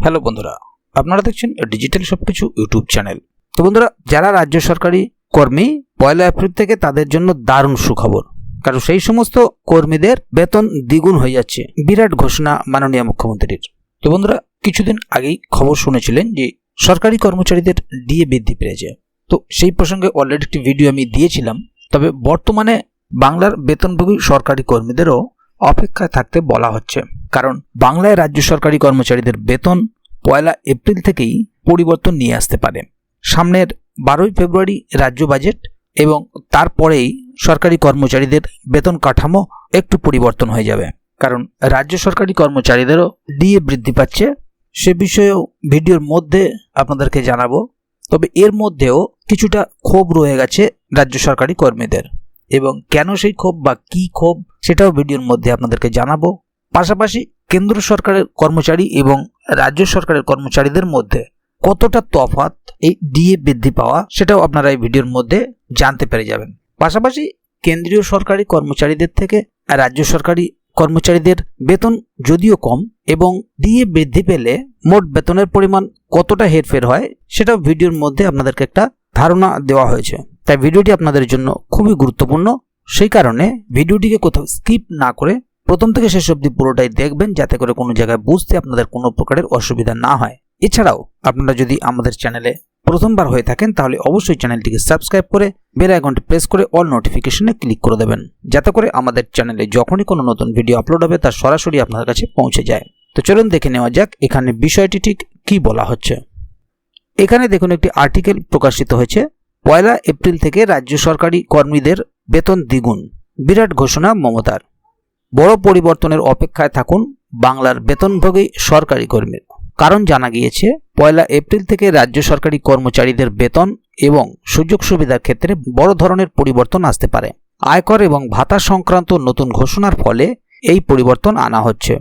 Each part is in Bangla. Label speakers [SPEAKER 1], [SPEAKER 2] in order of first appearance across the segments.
[SPEAKER 1] হ্যালো বন্ধুরা, আপনারা দেখছেন ডিজিটাল সবকিছু ইউটিউব চ্যানেল। তো বন্ধুরা, যারা রাজ্য সরকারি কর্মী, পয়লা এপ্রিল থেকে তাদের জন্য দারুণ সুখবর। কারণ সেই সমস্ত কর্মীদের বেতন দ্বিগুণ হয়ে যাচ্ছে। বিরাট ঘোষণা মাননীয় মুখ্যমন্ত্রীর। তো বন্ধুরা, কিছুদিন আগেই খবর শুনেছিলেন যে, সরকারি কর্মচারীদের ডিএ বৃদ্ধি পেয়েছে। তো সেই প্রসঙ্গে অলরেডি একটি ভিডিও আমি দিয়েছিলাম। তবে বর্তমানে বাংলার বেতনভোগী সরকারি কর্মীদেরও অপেক্ষায় থাকতে বলা হচ্ছে। কারণ বাংলায় রাজ্য সরকারি কর্মচারীদের বেতন পয়লা এপ্রিল থেকেই পরিবর্তন নিয়ে আসতে পারে। সামনের বারোই ফেব্রুয়ারি রাজ্য বাজেট এবং তারপরেই সরকারি কর্মচারীদের বেতন কাঠামো একটু পরিবর্তন হয়ে যাবে। কারণ রাজ্য সরকারি কর্মচারীদেরও ডিএ বৃদ্ধি পাচ্ছে। সে বিষয়েও ভিডিওর মধ্যে আপনাদেরকে জানাব। তবে এর মধ্যেও কিছুটা ক্ষোভ রয়ে গেছে রাজ্য সরকারি কর্মীদের। এবং কেন সেই ক্ষোভ বা কি ক্ষোভ সেটাও ভিডিওর মধ্যে আপনাদেরকে জানাব। পাশাপাশি কেন্দ্র সরকারের কর্মচারী এবং রাজ্য সরকারের কর্মচারীদের মধ্যে কতটা তফাৎ এই ডিএ বৃদ্ধি পাওয়া, সেটাও আপনারা এই ভিডিওর মধ্যে জানতে পেরে যাবেন। পাশাপাশি কেন্দ্রীয় সরকারি কর্মচারীদের থেকে রাজ্য সরকারি কর্মচারীদের বেতন যদিও কম এবং ডিএ বৃদ্ধি পেলে মোট বেতনের পরিমাণ কতটা হেরফের হয়, সেটাও ভিডিওর মধ্যে আপনাদেরকে একটা ধারণা দেওয়া হয়েছে। তাই ভিডিওটি আপনাদের জন্য খুবই গুরুত্বপূর্ণ। সেই কারণে ভিডিওটিকে কোথাও স্কিপ না করে প্রথম থেকে শেষ অবধি পুরোটাই দেখবেন যাতে করে কোনো জায়গায় বুঝতে আপনাদের কোনো প্রকারের অসুবিধা না হয়। এছাড়াও, আপনারা যদি আমাদের চ্যানেলে প্রথমবার হয়ে থাকেন, তাহলে অবশ্যই চ্যানেলটিকে সাবস্ক্রাইব করে বেল আইকনটি প্রেস করে অল নোটিফিকেশনে ক্লিক করে দেবেন, যাতে করে আমাদের চ্যানেলে যখনই কোনো নতুন ভিডিও আপলোড হবে, তা সরাসরি আপনার কাছে পৌঁছে যায়। তো চলুন দেখে নেওয়া যাক এখানে বিষয়টি ঠিক কি বলা হচ্ছে। এখানে দেখুন একটি আর্টিকেল প্রকাশিত হয়েছে। পয়লা এপ্রিল থেকে রাজ্য সরকারি কর্মীদের বেতন দ্বিগুণ। বিরাট ঘোষণা মমতার। বড় পরিবর্তনের অপেক্ষায় থাকুন বাংলার বেতনভোগী সরকারি কর্মীর। কারণ জানা গিয়েছে, পয়লা এপ্রিল থেকে রাজ্য সরকারি কর্মচারীদের বেতন এবং সুযোগ সুবিধার ক্ষেত্রে বড় ধরনের পরিবর্তন আসতে পারে। আয়কর এবং ভাতা সংক্রান্ত নতুন ঘোষণার ফলে এই পরিবর্তন আনা হচ্ছে।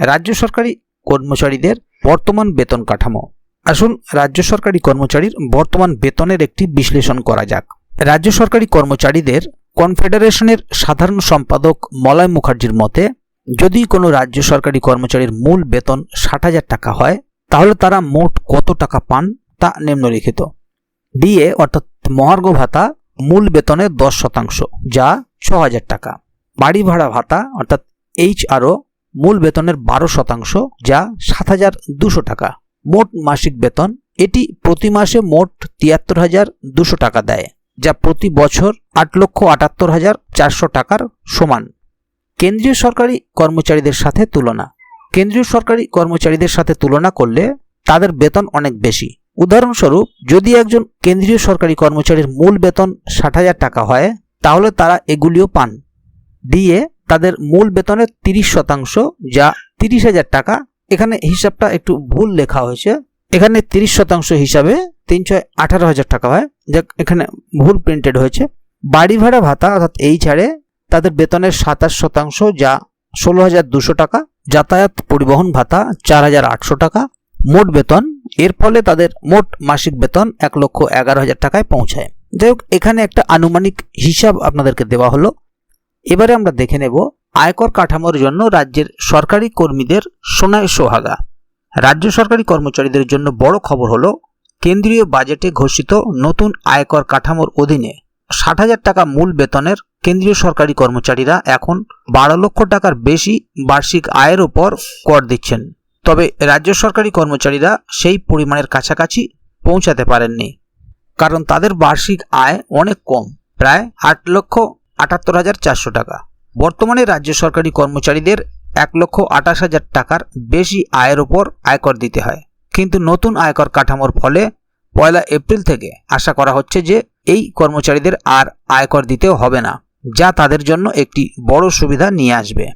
[SPEAKER 1] রাজ্য সরকারি কর্মচারীদের বর্তমান বেতন কাঠামো। আসুন রাজ্য সরকারি কর্মচারীর বর্তমান বেতনের একটি বিশ্লেষণ করা যাক। রাজ্য সরকারি কর্মচারীদের কনফেডারেশনের সাধারণ সম্পাদক মলয় মুখার্জির মতে, যদি কোনো রাজ্য সরকারি কর্মচারীর মূল বেতন ষাট হাজার টাকা হয়, তাহলে তারা মোট কত টাকা পান তা নিম্নলিখিত। ডিএ অর্থাৎ মহার্ঘ ভাতা মূল বেতনের দশ শতাংশ, যা ছ হাজার টাকা। বাড়ি ভাড়া ভাতা অর্থাৎ এইচ আরও মূল বেতনের বারো শতাংশ, যা সাত হাজার দুশো টাকা। মোট মাসিক বেতন, এটি প্রতি মাসে মোট তিয়াত্তর হাজার দুশো টাকা দেয়। যা প্রতি বছর আট লক্ষ আটাত্তর হাজার চারশো টাকার সমান। কেন্দ্রীয় সরকারি কর্মচারীদের সাথে তুলনা। কেন্দ্রীয় সরকারি কর্মচারীদের সাথে তুলনা করলে তাদের বেতন অনেক বেশি। উদাহরণস্বরূপ, যদি একজন কেন্দ্রীয় সরকারি কর্মচারীর মূল বেতন ষাট হাজার টাকা হয়, তাহলে তারা এগুলিও পান। দিয়ে তাদের মূল বেতনের তিরিশ শতাংশ, যা তিরিশ হাজার টাকা। এখানে হিসাবটা একটু ভুল লেখা হয়েছে। এখানে তিরিশ শতাংশ হিসাবে তিন ছয় আঠারো হাজার টাকা হয়। যাক, এখানে ভুল প্রিন্টেড হয়েছে। বাড়ি ভাড়া ভাতা, অর্থাৎ এই ছাড়ে তাদের বেতনের সাতাশ শতাংশ যা ষোলো হাজার দুশো টাকা, যাতায়াত পরিবহন ভাতা চার হাজার আটশো টাকা, মোট বেতন, এর ফলে তাদের মোট মাসিক বেতন এক লক্ষ এগারো হাজার টাকায় পৌঁছায়। যাই হোক এখানে একটা আনুমানিক হিসাব আপনাদেরকে দেওয়া হলো। এবারে আমরা দেখে নেব আয়কর কাঠামোর জন্য রাজ্যের সরকারি কর্মীদের সোনায় সোহাগা। রাজ্য সরকারি কর্মচারীদের জন্য বড় খবর হলো, কেন্দ্রীয় বাজেটে ঘোষিত নতুন আয়কর কাঠামোর অধীনে ষাট হাজার টাকা মূল বেতনের কেন্দ্রীয় সরকারি কর্মচারীরা এখন বারো লক্ষ টাকার বেশি বার্ষিক আয়ের ওপর কর দিচ্ছেন। তবে রাজ্য সরকারি কর্মচারীরা সেই পরিমাণের কাছাকাছি পৌঁছাতে পারেননি, কারণ তাদের বার্ষিক আয় অনেক কম, প্রায় আট লক্ষ আটাত্তর হাজার চারশো টাকা। বর্তমানে রাজ্য সরকারি কর্মচারীদের এক লক্ষ আঠাশ হাজার টাকার বেশি আয়ের ওপর আয়কর দিতে হয়। কিন্তু নতুন আয়কর কাঠামোর ফলে পয়লা এপ্রিল থেকে আশা করা হচ্ছে যে এই কর্মচারীদের আর আয়কর দিতেও হবে না, যা তাদের জন্য একটি বড় সুবিধা নিয়ে আসবে।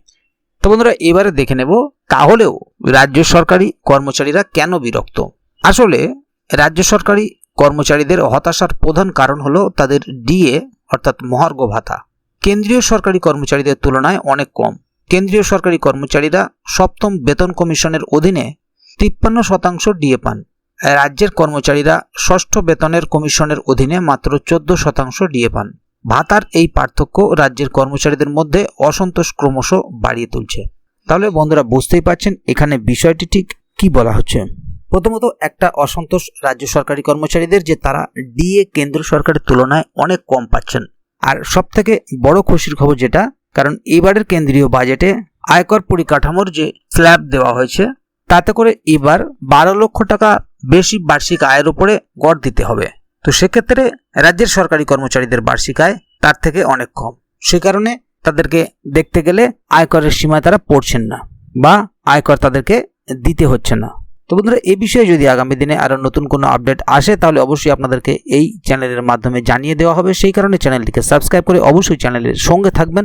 [SPEAKER 1] তো বন্ধুরা, এবারে দেখে নেব তাহলেও রাজ্য সরকারি কর্মচারীরা কেন বিরক্ত? আসলে রাজ্য সরকারি কর্মচারীদের হতাশার প্রধান কারণ হলো তাদের ডিএ, অর্থাৎ মহার্ঘ ভাতা। কেন্দ্রীয় সরকারি কর্মচারীদের তুলনায় অনেক কম। কেন্দ্রীয় সরকারি কর্মচারীরা সপ্তম বেতন কমিশনের অধীনে তিপ্পান্ন শতাংশ ডিএ পান। রাজ্যের কর্মচারীরা ষষ্ঠ বেতনের কমিশনের অধীনে মাত্র চোদ্দ শতাংশ ডিএ পান। ভাতার এই পার্থক্য রাজ্যের কর্মচারীদের মধ্যে অসন্তোষ ক্রমশ বাড়িয়ে তুলছে। তাহলে বন্ধুরা বুঝতেই পারছেন এখানে বিষয়টি ঠিক কি বলা হচ্ছে। প্রথমত একটা অসন্তোষ রাজ্য সরকারি কর্মচারীদের যে তারা ডিএ কেন্দ্র সরকারের তুলনায় অনেক কম পাচ্ছেন। আর সব থেকে বড় খুশির খবর যেটা কারণ এবারের কেন্দ্রীয় বাজেটে আয়কর পরিকাঠামোর যে স্ল্যাব দেওয়া হয়েছে, তাতে করে এবার বারো লক্ষ টাকা বেশি বার্ষিক আয়ের উপরে গড় দিতে হবে। তো সেক্ষেত্রে রাজ্যের সরকারি কর্মচারীদের বার্ষিক আয় তার থেকে অনেক কম। সে কারণে তাদেরকে দেখতে গেলে আয়করের সীমায় তারা পড়ছেন না বা আয়কর তাদেরকে দিতে হচ্ছে না। তো বন্ধুরা এই বিষয়ে যদি আগামী দিনে আরও নতুন কোনো আপডেট আসে, তাহলে অবশ্যই আপনাদেরকে এই চ্যানেলের মাধ্যমে জানিয়ে দেওয়া হবে। সেই কারণে চ্যানেলটিকে সাবস্ক্রাইব করে অবশ্যই চ্যানেলের সঙ্গে থাকবেন।